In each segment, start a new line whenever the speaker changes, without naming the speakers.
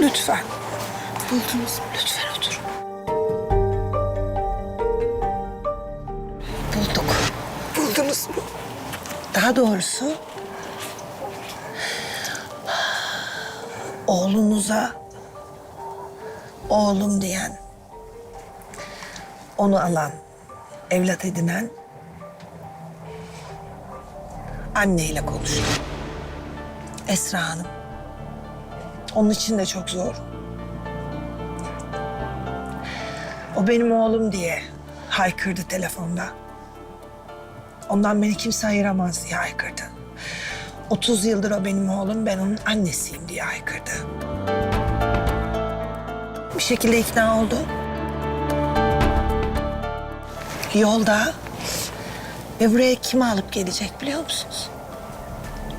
Lütfen. Buldunuz? Lütfen oturun. Bulduk.
Buldunuz mu?
Daha doğrusu oğlunuza oğlum diyen, onu alan, evlat edinen anneyle konuştum. Esra Hanım. Onun için de çok zor. O benim oğlum diye haykırdı telefonda. Ondan beni kimse ayıramaz diye haykırdı. 30 yıldır o benim oğlum, ben onun annesiyim diye haykırdı. Bir şekilde ikna oldu. Yolda ve buraya kimi alıp gelecek biliyor musunuz?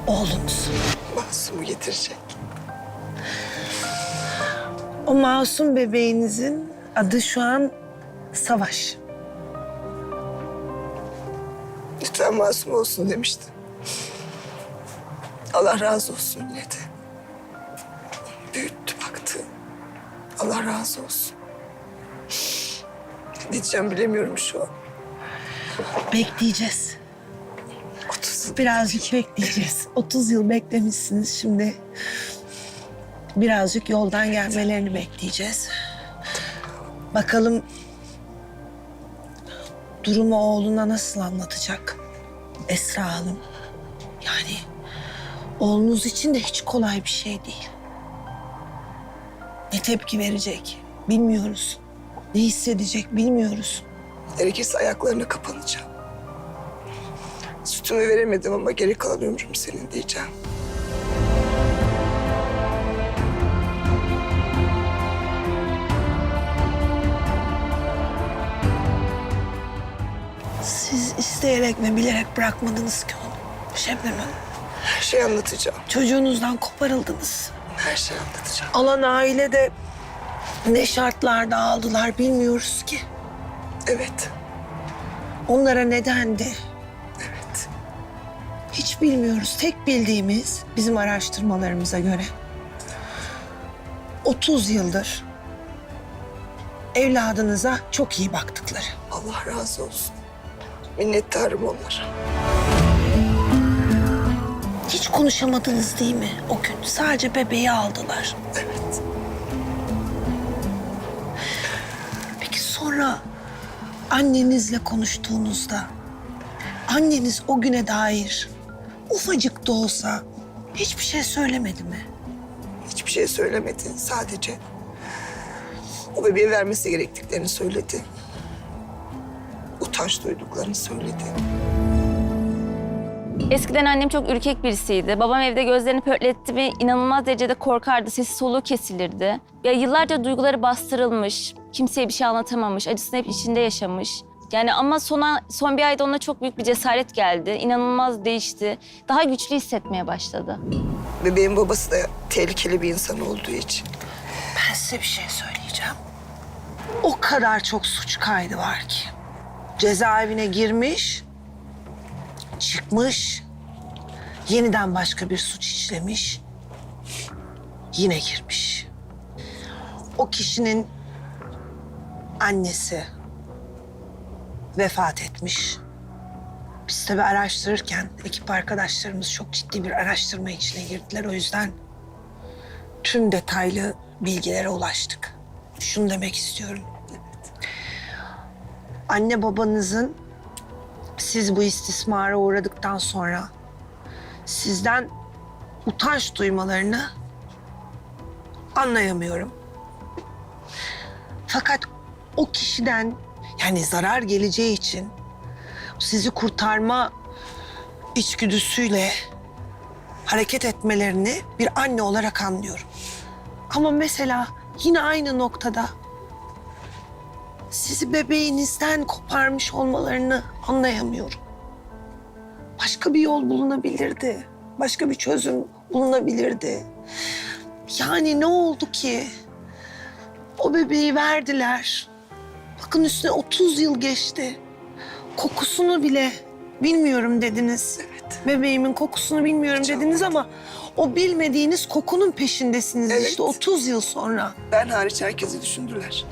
Oğlunuz.
Masum'u getirecek.
O masum bebeğinizin adı şu an Savaş.
Lütfen masum olsun demiştim. Allah razı olsun yine de. Büyüttü baktı. Allah razı olsun. Ne diyeceğim bilemiyorum şu an.
Bekleyeceğiz.
30 yıl.
Birazcık bekleyeceğiz. 30 yıl beklemişsiniz şimdi. Birazcık yoldan gelmelerini bekleyeceğiz. Bakalım durumu oğluna nasıl anlatacak Esra Hanım. Yani oğlunuz için de hiç kolay bir şey değil. Ne tepki verecek bilmiyoruz. Ne hissedecek bilmiyoruz.
Gerekirse ayaklarına kapanacağım. Sütümü veremedim ama geri kalan ömrüm senin diyeceğim.
Siz isteyerek mi bilerek bırakmadınız ki onu Şebnem Hanım?
Her şeyi anlatacağım.
Çocuğunuzdan koparıldınız.
Her şeyi anlatacağım.
Alan aile de ne şartlarda aldılar bilmiyoruz ki.
Evet.
Onlara nedendi
Evet.
hiç bilmiyoruz. Tek bildiğimiz bizim araştırmalarımıza göre 30 yıldır evladınıza çok iyi baktıkları.
Allah razı olsun. Minnettarım onlara.
Hiç konuşamadınız değil mi o gün? Sadece bebeği aldılar.
Evet.
Peki sonra annenizle konuştuğunuzda anneniz o güne dair ufacık da olsa hiçbir şey söylemedi mi?
Hiçbir şey söylemedi. Sadece o bebeği vermesi gerektiklerini söyledi. Utanç duyduklarını söyledi.
Eskiden annem çok ürkek birisiydi. Babam evde gözlerini pörtletti ve inanılmaz derecede korkardı. Sesi soluğu kesilirdi. Ya yıllarca duyguları bastırılmış. Kimseye bir şey anlatamamış. Acısını hep içinde yaşamış. Yani ama sona, son bir ayda ona çok büyük bir cesaret geldi. İnanılmaz değişti. Daha güçlü hissetmeye başladı.
Bebeğin babası da tehlikeli bir insan olduğu için.
Ben size bir şey söyleyeceğim. O kadar çok suç kaydı var ki. Cezaevine girmiş, çıkmış, yeniden başka bir suç işlemiş, yine girmiş. O kişinin annesi vefat etmiş. Biz tabii araştırırken ekip arkadaşlarımız çok ciddi bir araştırma içine girdiler. O yüzden tüm detaylı bilgilere ulaştık. Şunu demek istiyorum. Anne babanızın siz bu istismara uğradıktan sonra sizden utanç duymalarını anlayamıyorum. Fakat o kişiden yani zarar geleceği için sizi kurtarma içgüdüsüyle hareket etmelerini bir anne olarak anlıyorum. Ama mesela yine aynı noktada sizi bebeğinizden koparmış olmalarını anlayamıyorum. Başka bir yol bulunabilirdi. Başka bir çözüm bulunabilirdi. Yani ne oldu ki? O bebeği verdiler. Bakın üstüne 30 yıl geçti. Kokusunu bile bilmiyorum dediniz.
Evet.
Bebeğimin kokusunu bilmiyorum dediniz ama o bilmediğiniz kokunun peşindesiniz
Evet.
işte 30 yıl sonra.
Ben hariç herkesi düşündüler.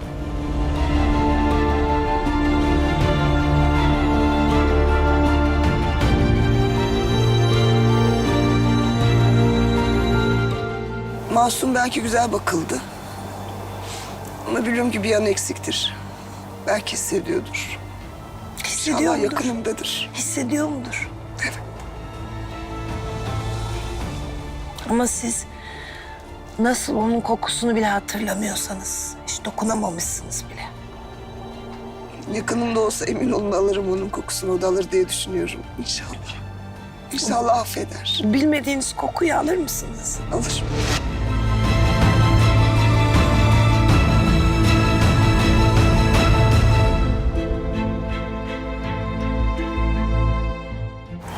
Masum belki güzel bakıldı. Ama biliyorum ki bir yan eksiktir. Belki hissediyordur.
Hissediyor
İnşallah
mudur?
yakınımdadır.
Hissediyor mudur?
Evet.
Ama siz nasıl onun kokusunu bile hatırlamıyorsanız hiç dokunamamışsınız bile.
Yakınımda olsa emin olun alırım onun kokusunu. O da alır diye düşünüyorum. İnşallah. İnşallah affeder.
Bilmediğiniz kokuyu alır mısınız?
Alır.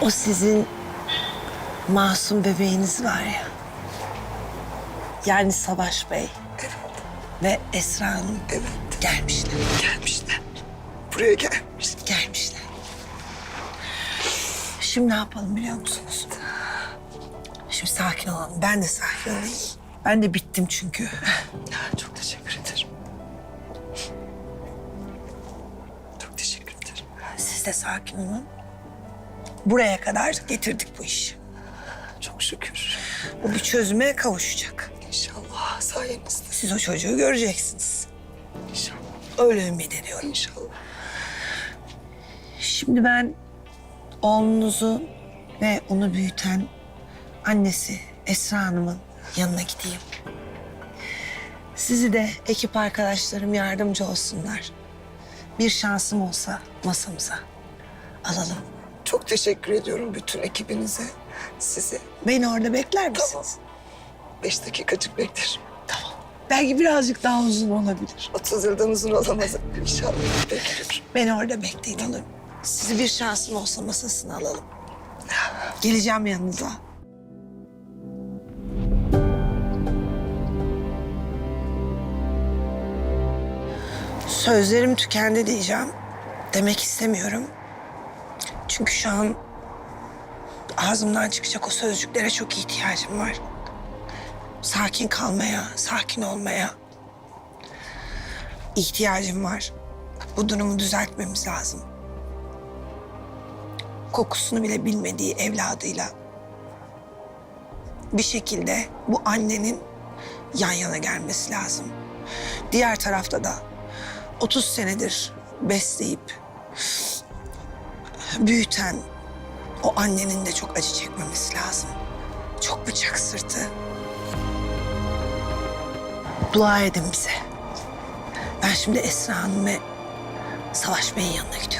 O sizin masum bebeğiniz var ya. Yani Savaş Bey
Evet.
ve Esra Hanım
Evet.
gelmişler.
Gelmişler. Buraya gelmiş.
Gelmişler. Şimdi ne yapalım biliyor musunuz? Şimdi sakin olalım. Ben de sakin olayım. Ben de bittim çünkü.
Çok teşekkür ederim. Çok teşekkür ederim.
Siz de sakin olun. Buraya kadar getirdik bu işi.
Çok şükür.
Bu bir çözüme kavuşacak.
İnşallah sayenizde.
Siz o çocuğu göreceksiniz.
İnşallah.
Öyle ümit ediyorum.
İnşallah.
Şimdi ben oğlunuzu ve onu büyüten annesi Esra Hanım'ın yanına gideyim. Sizi de ekip arkadaşlarım yardımcı olsunlar. Bir şansım olsa masamıza alalım.
Çok teşekkür ediyorum bütün ekibinize, size.
Beni orada bekler misiniz?
Tamam. Beş dakikacık beklerim.
Tamam. Belki birazcık daha uzun olabilir.
30 yıldan uzun olamaz inşallah. Bekliyorum.
Beni orada bekleyin olur mu? Sizi bir şansım olsa masasına alalım. Geleceğim yanınıza. Sözlerim tükendi diyeceğim. Demek istemiyorum. Çünkü şu an ağzımdan çıkacak o sözcüklere çok ihtiyacım var. Sakin kalmaya, sakin olmaya ihtiyacım var. Bu durumu düzeltmemiz lazım. Kokusunu bile bilmediği evladıyla bir şekilde bu annenin yan yana gelmesi lazım. Diğer tarafta da 30 senedir besleyip büyüten o annenin de çok acı çekmemesi lazım. Çok bıçak sırtı. Dua edin bize. Ben şimdi Esra Hanım ve Savaş Bey'in yanına gidiyorum.